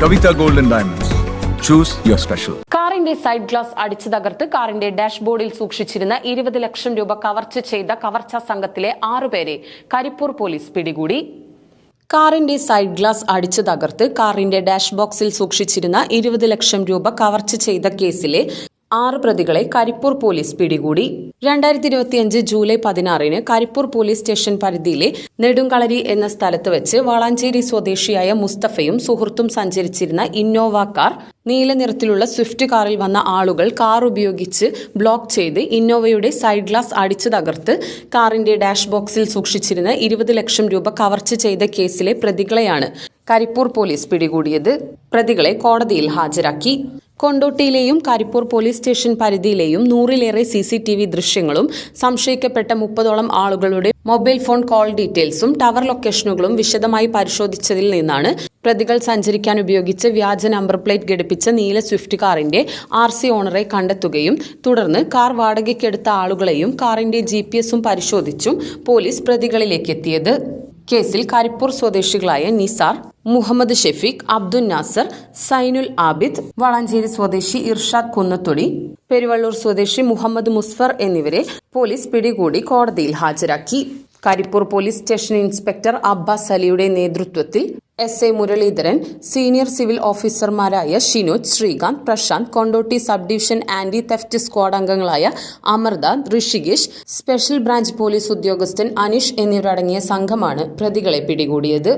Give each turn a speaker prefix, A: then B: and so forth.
A: Kavita golden diamonds Diamonds. Your special.
B: കാറിന്റെ side glass അടിച്ചു തകർത്ത് കാറിന്റെ ഡാഷ്ബോർഡിൽ സൂക്ഷിച്ചിരുന്ന ഇരുപത് ലക്ഷം രൂപ കവർച്ച ചെയ്ത കവർച്ചാ സംഘത്തിലെ ആറുപേരെ കരിപ്പൂർ പോലീസ് പിടികൂടി കാറിന്റെ സൈഡ് ഗ്ലാസ് അടിച്ചു തകർത്ത് കാറിന്റെ ഡാഷ് ബോക്സിൽ സൂക്ഷിച്ചിരുന്ന ഇരുപത് ലക്ഷം രൂപ കവർച്ച ചെയ്ത കേസിലെ ആറ് പ്രതികളെ കരിപ്പൂർ പോലീസ് പിടികൂടി. രണ്ടായിരത്തി ഇരുപത്തിയഞ്ച് ജൂലൈ പതിനാറിന് കരിപ്പൂർ പോലീസ് സ്റ്റേഷൻ പരിധിയിലെ നെടുങ്കളരി എന്ന സ്ഥലത്ത് വെച്ച് വളാഞ്ചേരി സ്വദേശിയായ മുസ്തഫയും സുഹൃത്തും സഞ്ചരിച്ചിരുന്ന ഇന്നോവ കാർ നീല നിറത്തിലുള്ള സ്വിഫ്റ്റ് കാറിൽ വന്ന ആളുകൾ കാർ ഉപയോഗിച്ച് ബ്ലോക്ക് ചെയ്ത് ഇന്നോവയുടെ സൈഡ് ഗ്ലാസ് അടിച്ചു തകർത്ത് കാറിന്റെ ഡാഷ് ബോക്സിൽ സൂക്ഷിച്ചിരുന്ന ഇരുപത് ലക്ഷം രൂപ കവർച്ച ചെയ്ത കേസിലെ പ്രതികളെയാണ് കരിപ്പൂർ പോലീസ് പിടികൂടിയത്. പ്രതികളെ കോടതിയിൽ ഹാജരാക്കി. കൊണ്ടോട്ടിയിലെയും കരിപ്പൂർ പോലീസ് സ്റ്റേഷൻ പരിധിയിലെയും നൂറിലേറെ സി സി ടി വി ദൃശ്യങ്ങളും സംശയിക്കപ്പെട്ട മുപ്പതോളം ആളുകളുടെ മൊബൈൽ ഫോൺ കോൾ ഡീറ്റെയിൽസും ടവർ ലൊക്കേഷനുകളും വിശദമായി പരിശോധിച്ചതിൽ നിന്നാണ് പ്രതികൾ സഞ്ചരിക്കാൻ ഉപയോഗിച്ച വ്യാജ നമ്പർ പ്ലേറ്റ് ഘടിപ്പിച്ച നീല സ്വിഫ്റ്റ് കാറിന്റെ ആർ സി ഓണറെ കണ്ടെത്തുകയും തുടർന്ന് കാർ വാടകയ്ക്കെടുത്ത ആളുകളെയും കാറിന്റെ ജി പി എസും പരിശോധിച്ചും പോലീസ് പ്രതികളിലേക്ക് എത്തിയത്. കേസിൽ കരിപ്പൂർ സ്വദേശികളായ നിസാർ മുഹമ്മദ് ഷെഫീഖ് അബ്ദുൽ നാസർ സൈനുൽ ആബിദ് വളാഞ്ചേരി സ്വദേശി ഇർഷാദ് കുന്നത്തൊടി പെരുവള്ളൂർ സ്വദേശി മുഹമ്മദ് മുസ്ഫർ എന്നിവരെ പോലീസ് പിടികൂടി കോടതിയിൽ ഹാജരാക്കി. Karipur police station inspector Abbas അലിയുടെ നേതൃത്വത്തിൽ S A Muraleedharan senior civil ഓഫീസർമാരായ Shinoj Srikanth Prashanth Kondotty sub division anti theft squad അംഗങ്ങളായ Amardas Rishikesh special branch police ഉദ്യോഗസ്ഥൻ അനീഷ് എന്നിവരടങ്ങിയ സംഘമാണ് പ്രതികളെ പിടികൂടിയത്.